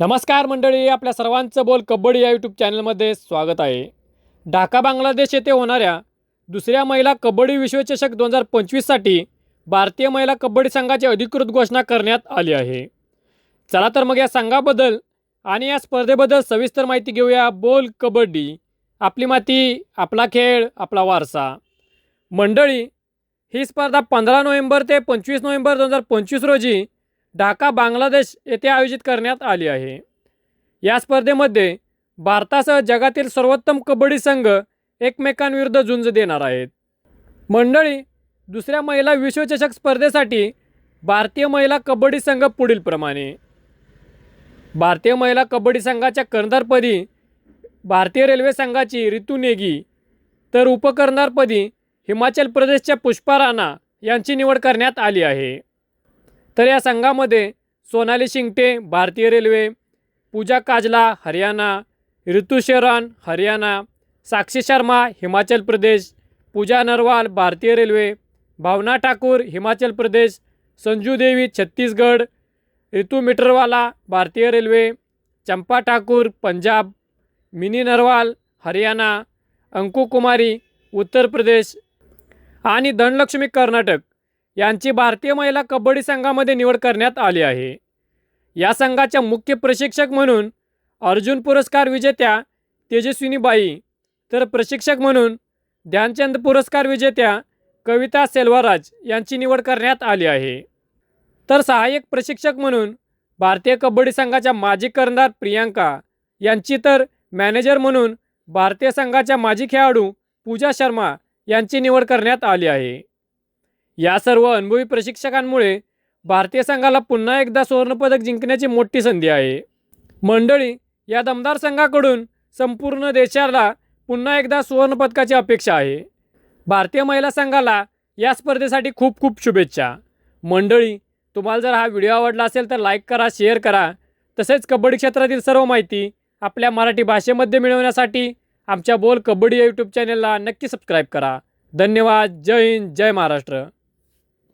नमस्कार मंडळी आपल्या सर्वांचं बोल कबड्डी या यूट्यूब चॅनलमध्ये स्वागत आहे. ढाका बांगलादेश येथे होणाऱ्या दुसऱ्या महिला कबड्डी विश्वचषक दोन हजार पंचवीससाठी भारतीय महिला कबड्डी संघाची अधिकृत घोषणा करण्यात आली आहे. चला तर मग या संघाबद्दल आणि या स्पर्धेबद्दल सविस्तर माहिती घेऊया. बोल कबड्डी आपली माती आपला खेळ आपला वारसा. मंडळी ही स्पर्धा पंधरा नोव्हेंबर ते पंचवीस नोव्हेंबर दोन हजार पंचवीस रोजी ढाका बांगलादेश येथे आयोजित करण्यात आली आहे. या स्पर्धेमध्ये भारतासह जगातील सर्वोत्तम कबड्डी संघ एकमेकांविरुद्ध झुंज देणार आहेत. मंडळी दुसऱ्या महिला विश्वचषक स्पर्धेसाठी भारतीय महिला कबड्डी संघ पुढीलप्रमाणे भारतीय महिला कबड्डी संघाच्या कर्णधारपदी भारतीय रेल्वे संघाची रितू नेगी तर उपकर्णधारपदी हिमाचल प्रदेशच्या पुष्पा राणा यांची निवड करण्यात आली आहे. तर या संघामध्ये सोनाली शिंगटे भारतीय रेल्वे पूजा काजला हरियाणा ऋतू शेरॉन हरियाणा साक्षी शर्मा हिमाचल प्रदेश पूजा नरवाल भारतीय रेल्वे भावना ठाकूर हिमाचल प्रदेश संजू देवी छत्तीसगड ऋतू मिटरवाला भारतीय रेल्वे चंपा ठाकूर पंजाब मिनी नरवाल हरियाणा अंकू कुमारी उत्तर प्रदेश आणि धनलक्ष्मी कर्नाटक. यांची भारतीय महिला कबड्डी संघामध्ये निवड करण्यात आली आहे. या संघाच्या मुख्य प्रशिक्षक म्हणून अर्जुन पुरस्कार विजेत्या तेजस्विनीबाई तर प्रशिक्षक म्हणून ध्यानचंद पुरस्कार विजेत्या कविता सेल्वाराज यांची निवड करण्यात आली आहे. तर सहाय्यक प्रशिक्षक म्हणून भारतीय कबड्डी संघाच्या माजी कर्णधार प्रियांका यांची तर मॅनेजर म्हणून भारतीय संघाच्या माजी खेळाडू पूजा शर्मा यांची निवड करण्यात आली आहे. या सर्व अनुभवी प्रशिक्षकांमुळे भारतीय संघाला पुन्हा एकदा सुवर्णपदक जिंकण्याची मोठी संधी आहे. मंडळी या दमदार संघाकडून संपूर्ण देशाला पुन्हा एकदा सुवर्णपदकाची अपेक्षा आहे. भारतीय महिला संघाला या स्पर्धेसाठी खूप खूप शुभेच्छा. मंडळी तुम्हाला जर हा व्हिडिओ आवडला असेल तर लाईक करा शेअर करा. तसेच कबड्डी क्षेत्रातील सर्व माहिती आपल्या मराठी भाषेमध्ये मिळवण्यासाठी आमच्या बोल कबड्डी या यूट्यूब चॅनलला नक्की सबस्क्राईब करा. धन्यवाद. जय हिंद. जय महाराष्ट्र.